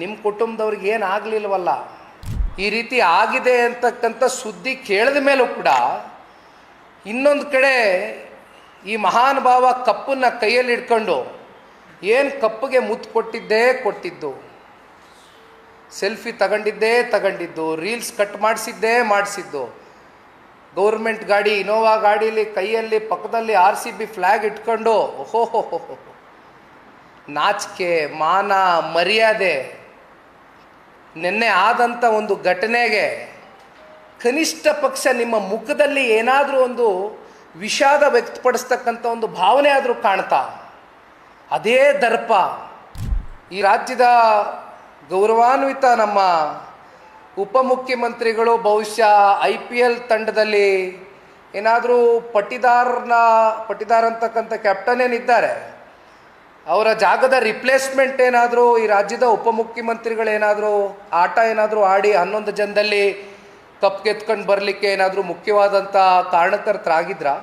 ನಿಮ್ಮ ಕುಟುಂಬದವ್ರಿಗೆ ಏನು ಈ ರೀತಿ ಆಗಿದೆ ಅಂತಕ್ಕಂಥ ಸುದ್ದಿ ಕೇಳಿದ ಮೇಲೂ ಕೂಡ ಇನ್ನೊಂದು ಕಡೆ ಈ ಮಹಾನುಭಾವ ಕಪ್ಪನ್ನು ಕೈಯಲ್ಲಿ ಇಟ್ಕೊಂಡು ಏನು ಕಪ್ಪಿಗೆ ಮುತ್ತು ಕೊಟ್ಟಿದ್ದೇ ಕೊಟ್ಟಿದ್ದು. ಸೆಲ್ಫಿ ತಗೊಂಡಿದ್ದೇ ತಗೊಂಡಿದ್ದು, ರೀಲ್ಸ್ ಕಟ್ ಮಾಡಿಸಿದ್ದೇ ಮಾಡಿಸಿದ್ದು. ಗೌರ್ಮೆಂಟ್ ಗಾಡಿ, ಇನೋವಾ ಗಾಡೀಲಿ, ಕೈಯಲ್ಲಿ, ಪಕ್ಕದಲ್ಲಿ ಆರ್ ಸಿ ಬಿ ಫ್ಲ್ಯಾಗ್ ಇಟ್ಕೊಂಡು ಓಹೋ ನಾಚಿಕೆ, ಮಾನ, ಮರ್ಯಾದೆ. ನಿನ್ನೆ ಆದಂಥ ಒಂದು ಘಟನೆಗೆ ಕನಿಷ್ಠ ಪಕ್ಷ ನಿಮ್ಮ ಮುಖದಲ್ಲಿ ಏನಾದರೂ ಒಂದು ವಿಷಾದ ವ್ಯಕ್ತಪಡಿಸ್ತಕ್ಕಂಥ ಒಂದು ಭಾವನೆ ಆದರೂ ಕಾಣ್ತಾ. ಅದೇ ದರ್ಪ. ಈ ರಾಜ್ಯದ ಗೌರವಾನ್ವಿತ ನಮ್ಮ ಉಪಮುಖ್ಯಮಂತ್ರಿಗಳು ಬಹುಶಃ ಐ ಪಿ ಎಲ್ ತಂಡದಲ್ಲಿ ಏನಾದರೂ ಪಟ್ಟಿದಾರನ ಪಟ್ಟಿದಾರ್ ಅಂತಕ್ಕಂಥ ಕ್ಯಾಪ್ಟನ್ ಏನಿದ್ದಾರೆ. ಅವರ ಜಾಗದ ರಿಪ್ಲೇಸ್ಮೆಂಟ್ ಏನಾದರೂ, ಈ ರಾಜ್ಯದ ಉಪಮುಖ್ಯಮಂತ್ರಿಗಳೇನಾದರೂ, ಆಟ ಏನಾದರೂ ಆಡಿ ಹನ್ನೊಂದು ಜನದಲ್ಲಿ ಕಪ್ ಗೆತ್ಕೊಂಡು ಬರಲಿಕ್ಕೆ ಏನಾದರೂ ಮುಖ್ಯವಾದಂಥ ಕಾರಣಕರ್ತರಾಗಿದ್ರಾ?